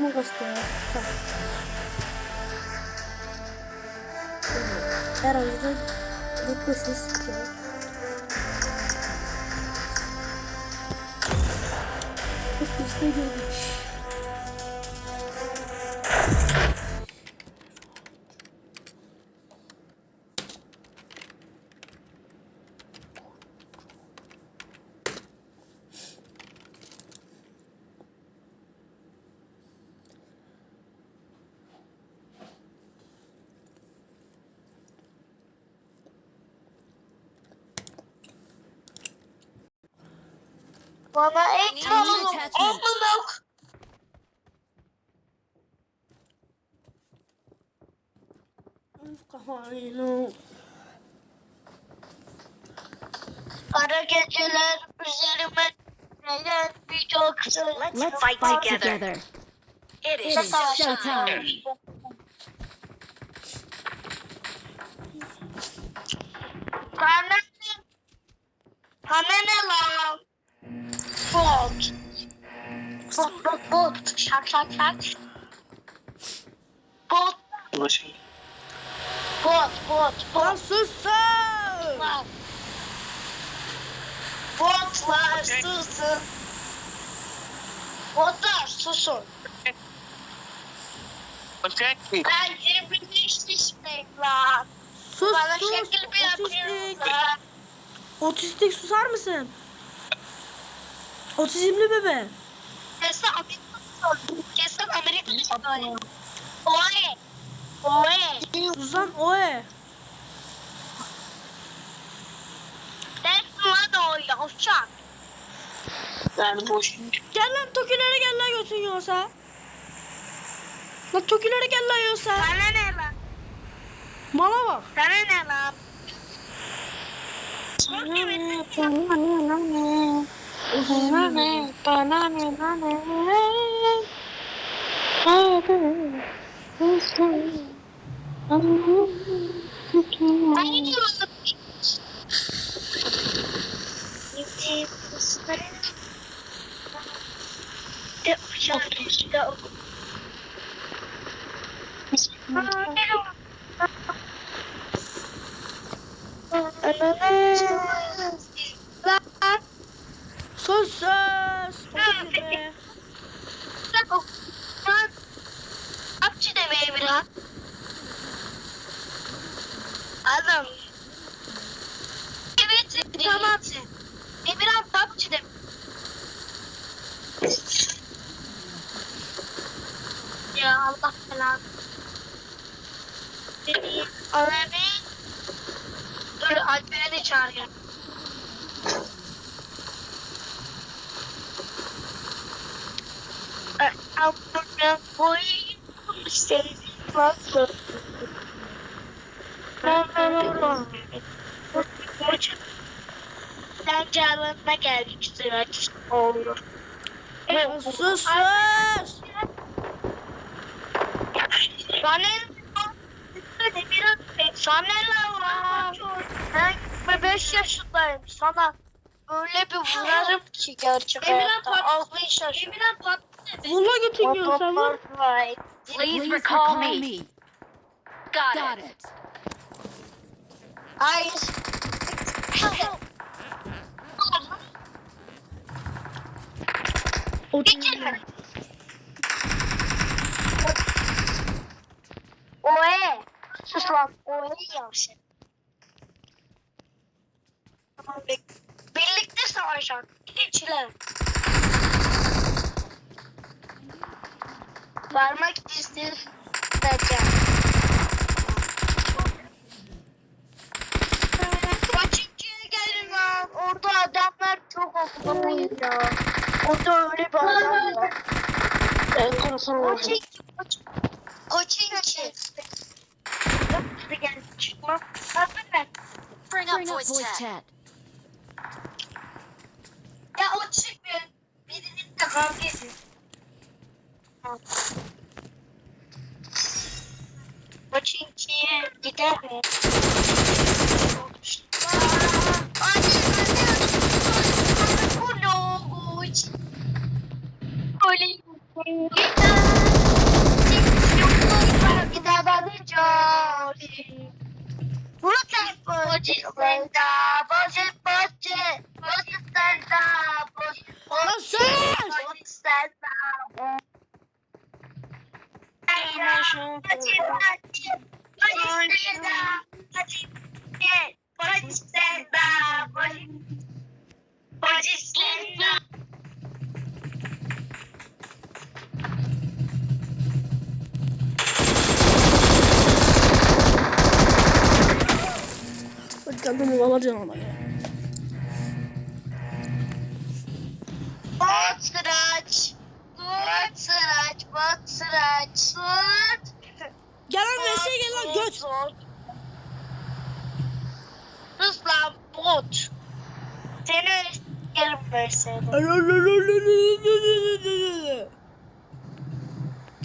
Kafamı göster. Tamam. Herhalde mutlu ses çıkıyor. Çok. Bana et. Amına Kafayla. Kara geceler üzerime neden birçok sır. Let's fight, together. It is showtime. Ne lan? Bot. Bot bot bot. Şak şak şak. Bot Ulaşım. bot bot Lan bot. susun! Botlar. Botlar susun. Botlar susun. Ben 25 yaşındayım lan. Sus Bana sus! şekil yapıyorsun Otistik! Otistik susar mısın? Otizmli bebe. Kesin Amerika'da Kesin Amerika'da Oye. Oye. Susan oe. Dersin lan o yavşak. Yani boş. Gel lan Tokilere gel lan götün yiyorsa. Lan Tokilere gel lan yiyorsa. Sana ne lan? Mala bak. Sana ne lan? Banane, banane, banane. Father, this day, at you. You take the spirit. The ocean olur. Lan Sus sus. Sana ne lan? Ben 5 yaşındayım. Sana öyle bir vurarım ki gerçek hayatta. Aklın şaşır. Emirhan patladı. Valla götün yiyorsa vur. Please recall me. Got, it. Hayır. Otizmli. Oe. Sus lan. Oe yavşak. Tamam bek. Birlikte savaşalım. İçiler. Varmak istedim. Kaçıncıya gelin lan. Orada adamlar çok okumalıyız ya. Orada öyle bir adam var. En konusunu Koçinki. Koçinki. Hadi gel çıkma. Hadi ben. Bring up voice chat. Ya o çıkmıyor. Birinin de kavga ediyor. Koçinki'ye gider mi? Olhem que dava do Jolly. Você pode sentar, você tá? pode, você sentar, você pode, você sentar. Tamo tá? junto. Pode sentar, pode sentar, pode sentar, pode sentar. Canımı alacaksın ama ya. Bot sıraç, bot sıraç, bot sıraç, bot. Gel lan VS'ye gel lan göt. Sus lan bot. Seni yerim verseydim.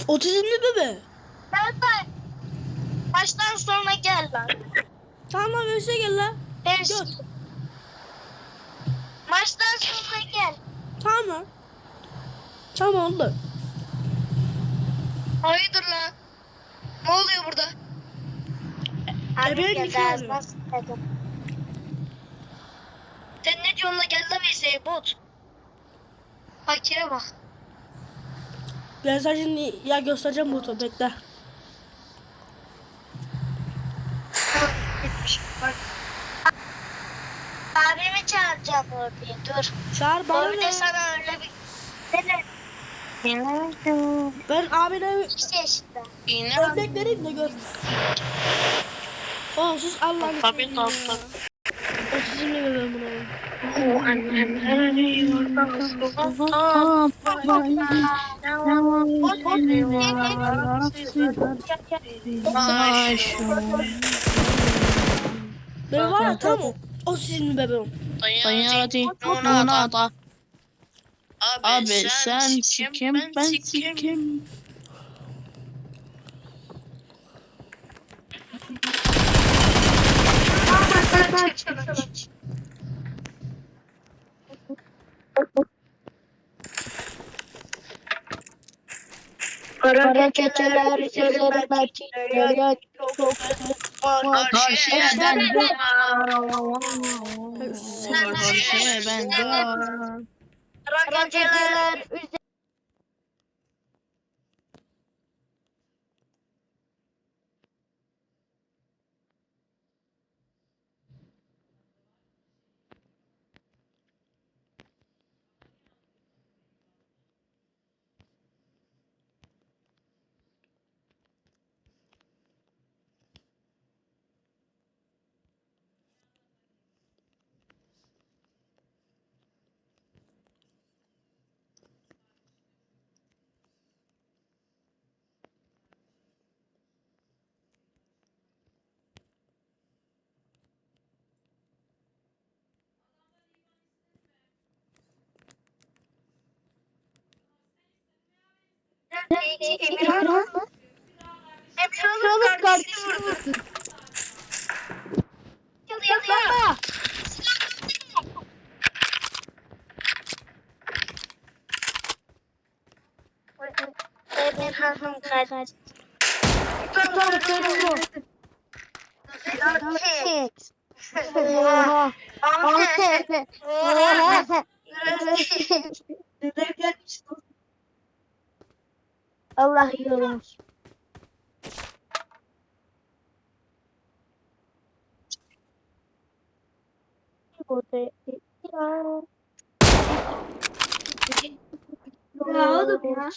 Otizmli bebe. Ben de baştan sonra gel lan. Tamam lan VS'ye gel lan. Her Gel. Maçtan sonra gel. Tamam lan. Tamam oldu. Hayırdır lan? Ne oluyor burada? Ebeğin geldi, nikahı. ağzına sıçradı. Sen ne diyorsun la gel la Veysel bot. Fakire bak. Ben sana şimdi ya göstereceğim bu bekle. Çağıracağım oraya dur. Çağır bana Orada ne? sana öyle bir... Seni Ben abine iki yaşında. örnek vereyim de gör. Oh sus Allah'ını Tabii, seveyim tabii, tabii. Otizmli bebe bunu. Ben var ya tam otizmli bebeğim. Dayı ona da. Abi sen sikim ben sikim. Kara geceler üzerime titriyor çok Karşıya ben Karşıya ben Kara geceler üzerime Emirhan mı? Emirhan'ın kardeşini vurdu. Yapma. Emirhan'ın kardeşi. Tamam, tamam. Oha. Ahmet. Oha. Allah yolumuz. Ya oğlum ya.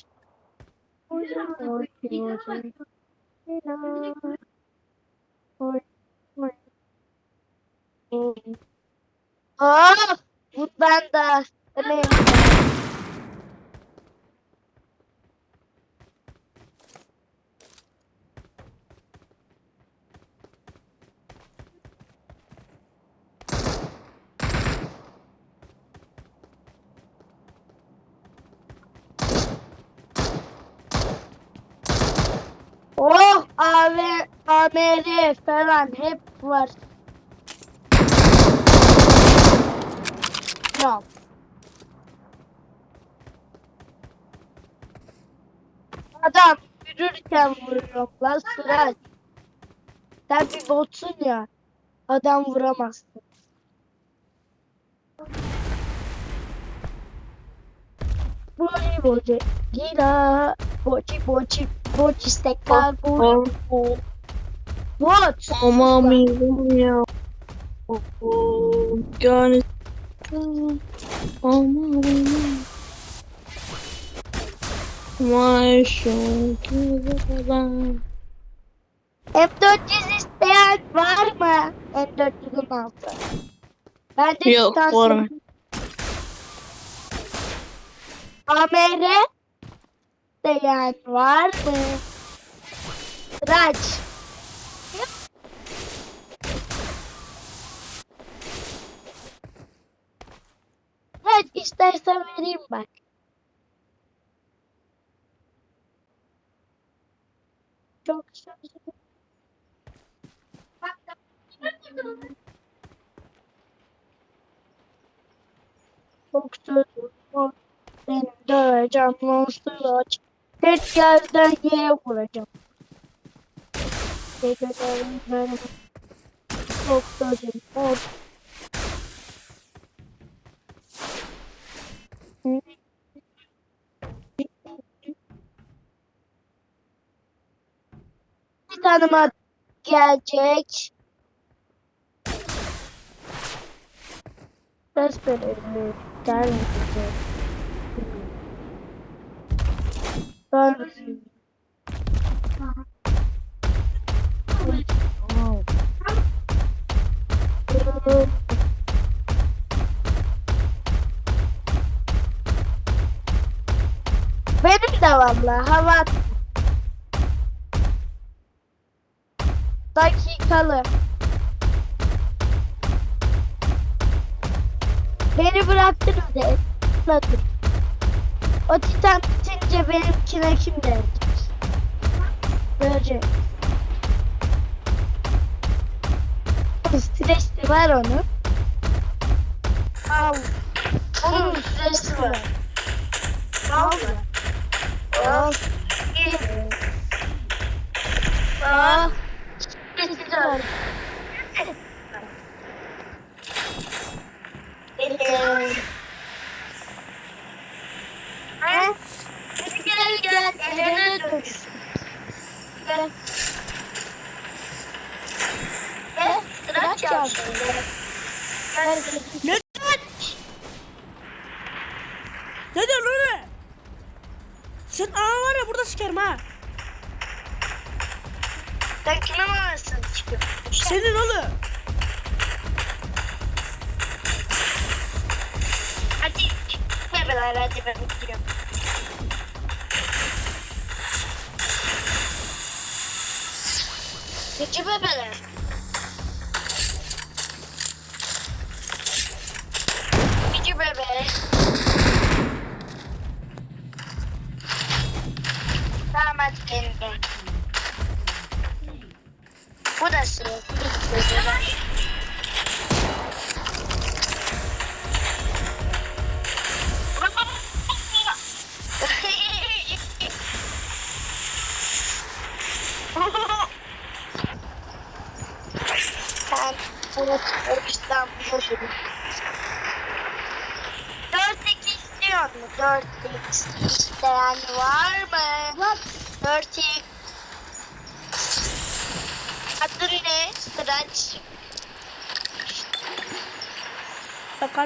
Oh, bundan da. Evet. Oh AMR falan hep var. Tamam. Adam yürürken vuruyor lan sıra. Sen bir botsun ya. Adam vuramazsın. Boci boci. Gira. Boci boci. Boci stekka. Boci. What? Ama benim ya. Yani ama benim. Maşallah. M400 isteyen var mı? M416. Ben de Yok, var mı? AMR isteyen var mı? Raç. Raç istersen vereyim bak. Çok güzel. Çok sözüm Seni döveceğim monster aç. Tek yerden yere vuracağım. Çok sözüm tanıma gelecek. Ses verelim. Gelmeyecek. Gelmesin. Benim de valla hava dakikalı. Beni bıraktınız da bırakın. O titan bitince benimkine kim gelecek? Görecek. Stresli var onun. Al. Onun stresi var. Al. Al. Al. Stresi var. Eee. Ha? Hadi gel gel. Ellerine dönüş. Gel. Gel. Sıra çal. Gel.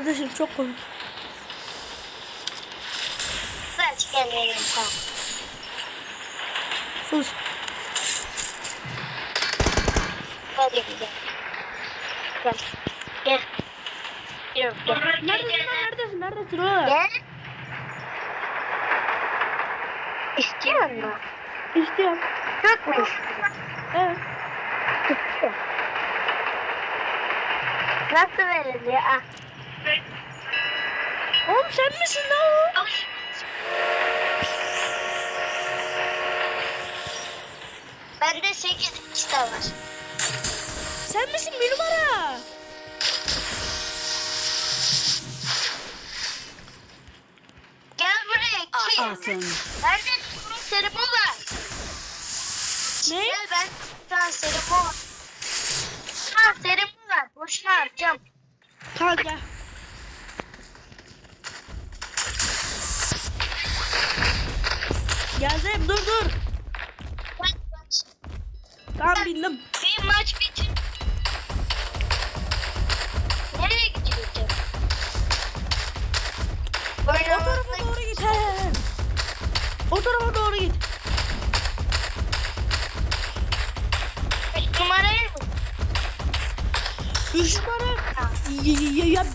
Kardeşim çok komik. Sıraç gel verelim sen. Sus. Hadi gidelim. Gel. Gel. Gel. Gel. Neredesin lan neredesin neredesin oğlum? Gel. İstiyor musun? İstiyorum. Çok mu istiyorsun? Evet. Nasıl veriliyor? Ah. Oğlum sen misin lan o? Bende 8 işte var. Sen misin bir numara? Gel buraya. Kim? Awesome. Bende serumu var. Ne? Gel ben serumu var. Serumu var. Boşuna harcam. Tamam Geldim dur dur. Tamam bildim. Bir maç bitir. Nereye gidiyorsun? O tarafa doğru git. He. O tarafa doğru git. Beş numaraya mı? Üç numara. Y- y- y- ya.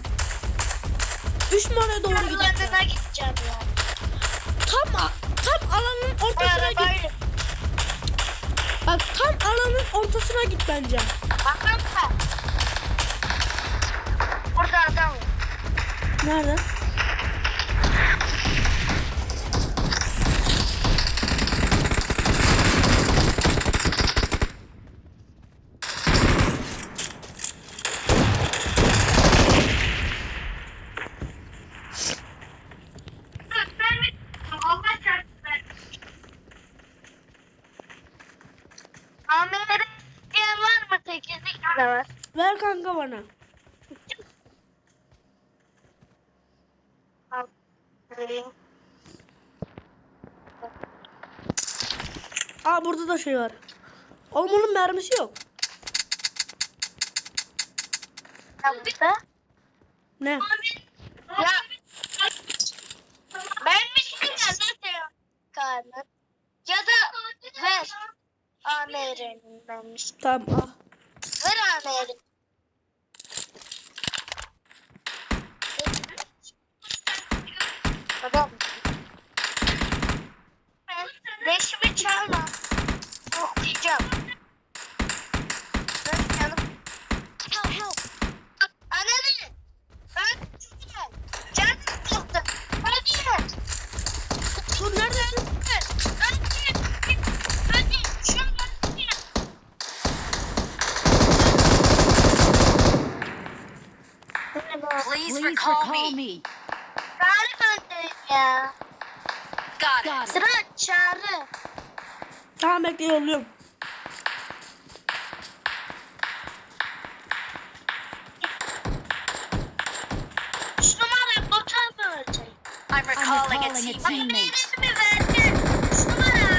Üç numaraya doğru git. Yanına gideceğim ya. Tam tam alanın ortasına git. arabayla. Bak tam alanın ortasına git bence. Bakın da. Burada adam var. Nerede? Ben mi? Allah çarpsın ben. Amir'e diyen var mı? Tekizlik de var. Ver kanka bana. Al. Vereyim. Aa burada da şey var. Oğlum onun mermisi yok. Ya burada. Ne? Ya. Ben mi şimdi nasıl karnı? Ya da ver. Amir'in benmiş. Tamam. Ver Amir'in. Adam. Leşimi çalma. Okuyacağım. Ben yanım. Anne. Ben çıkacağım. Canım sıktı. Hadi. Hadi. Şuradan. Please recall me. Ya. Got it. Sıra çağrı. Tamam bekle yolluyorum. Şu numarayı botan mı verecek? I'm recalling a teammate. mi verecek? Şu numara.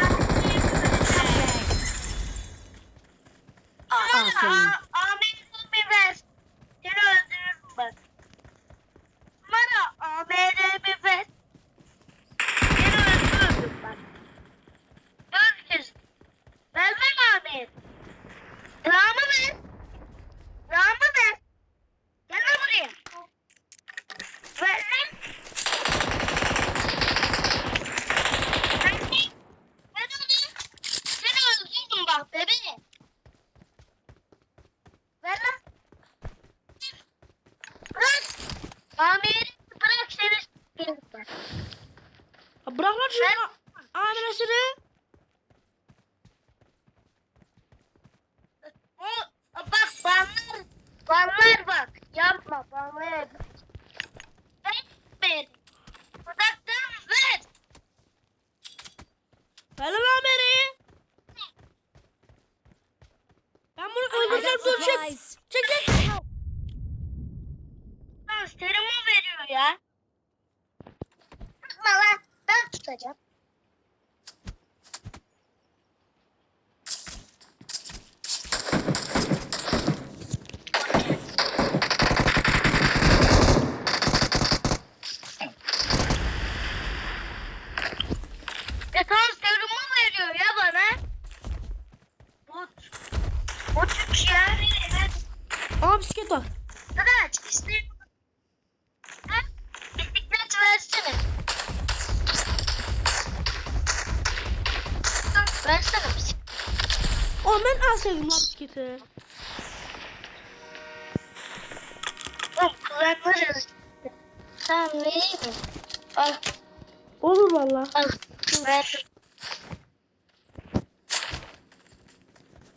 Olur valla. al. Ver.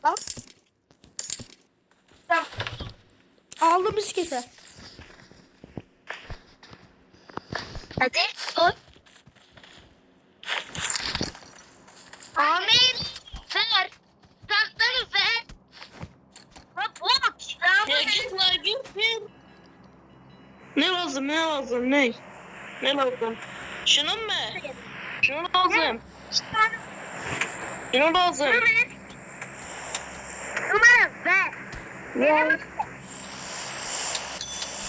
Al. Tamam. Aldım bisikleti. Hadi koy. Amir ver. Taktını ver. Bak bak. Git lan git. lazım ne lazım ne? Ne lazım? Şunun mu? Lazım. Şunu lazım. Numara ver. Ver.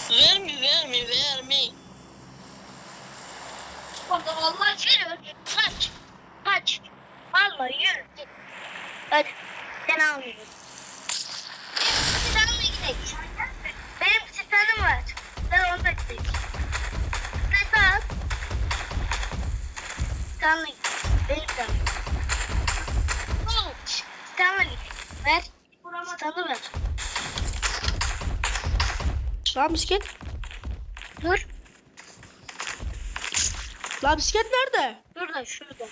Verme verme verme. Orada vallahi yürü. Kaç. Kaç. Vallahi yürü. Hadi. Sen almıyorum. Benim gidelim. Gidelim. Benim. Titanla gidelim. Ver. Titanı ver. Lan bisiklet. Dur. Lan bisiklet nerede? Şurada, şurada.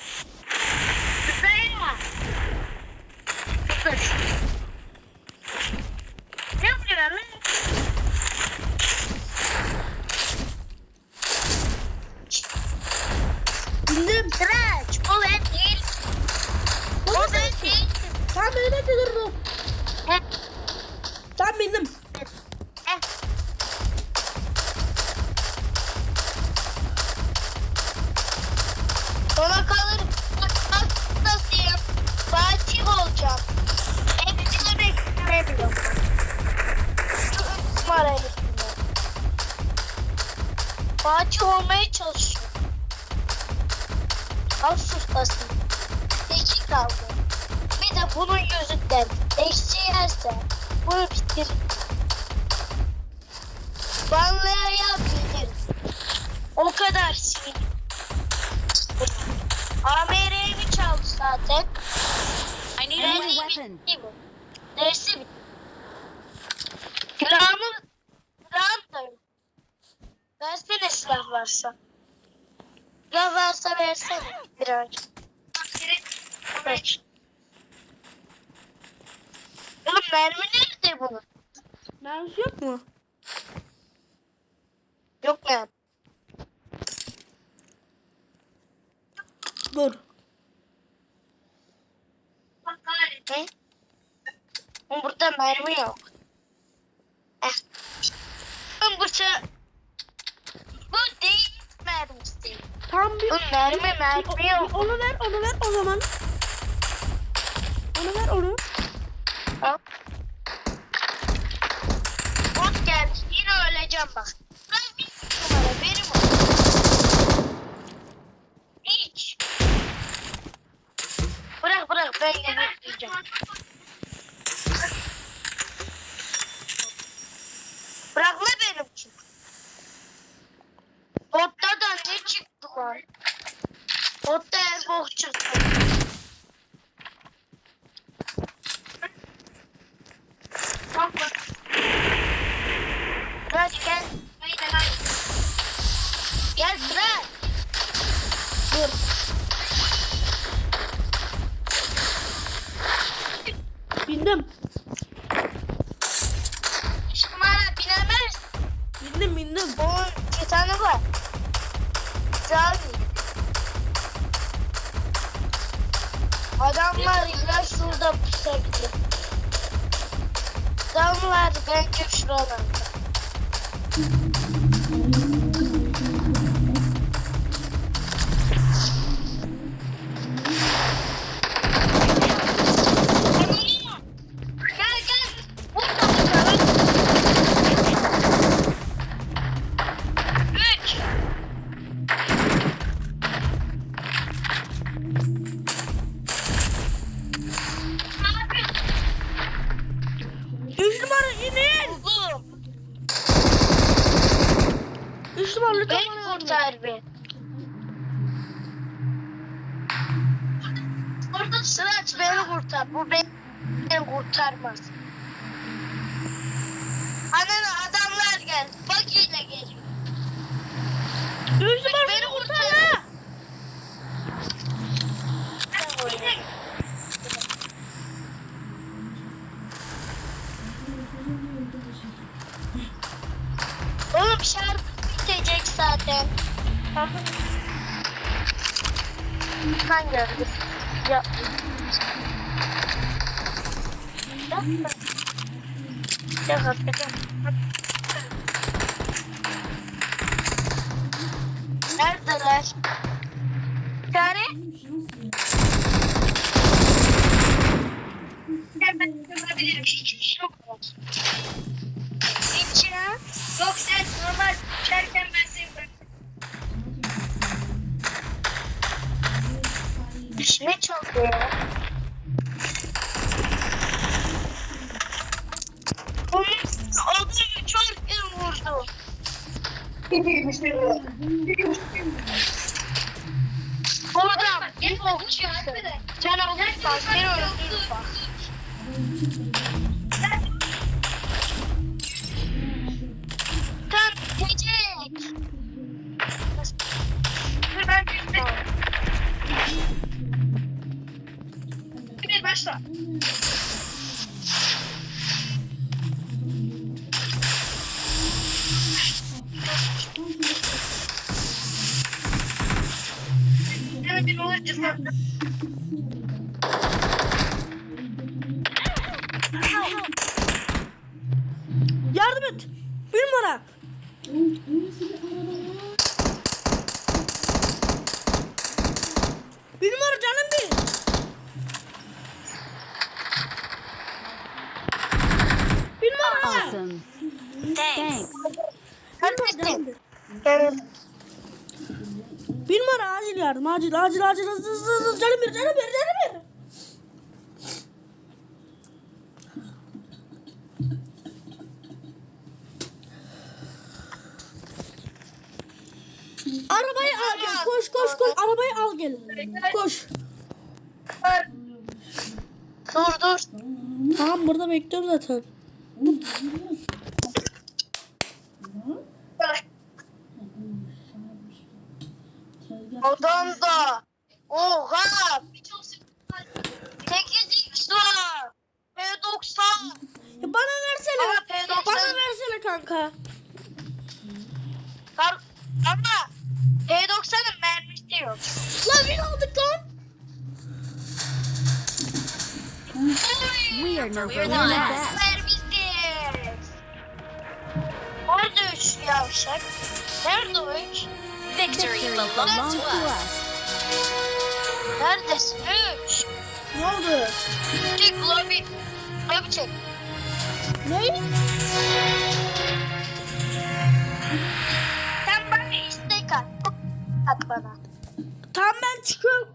O kadar sinir. AMR'yi çaldı zaten. I need a new Dersi weapon. bitti bu. Dersi bitti. Silahımı silahım da yok. Versene silah varsa. Silah varsa versene birazcık. Ver. Oğlum mermi nerede bunun? Neresi yok mu? Yok mermi. Dur. Oğlum burada mermi yok. Heh. Oğlum bu değil mermisi. Tam bir... Bu mermi mermi yok. Onu ver, onu ver o zaman. Onu ver onu. Al. Bot geldi. Yine öleceğim bak. Adamlar ya şurada pusabilir. Adamlar bence şuralarda. Numara Beni kurtar kurtar. Oğlum şarkı bitecek zaten. Kan geldi. Ya. Yapma. Şaka şaka. Ben görebilirim. Yok. Hiç ya. Yok sen normal uçarken ben seni bırakırım. Ne çalıyor ya? Onun adı çok iyi vurdu. Oradan bir ok çıktı. Sen öldürürüm bak. Sen gecek. Dur ben bir başla. Yardım et. Bir numara. Bir numara canım bir. Bir numara. Awesome. Thanks. Canım bitti. Bir. Numara acil yardım. Acil acil acil hızlı hızlı hızlı. Canım bir canım bir canım bir. Arabayı al gel. Koş koş koş. Arabayı al gel. Koş. Dur dur. Tamam burada bekliyorum zaten. Yok. Lan bir aldık lan. We are one. best. Mermisiz. Nerede üç yavşak? Nerede o üç? Victory belongs to us. Neredesin üç? Ne oldu? Çek lobi. Lobi çek. Ne? Sen bana istek at. At bana. Tamam ben çıkıyorum.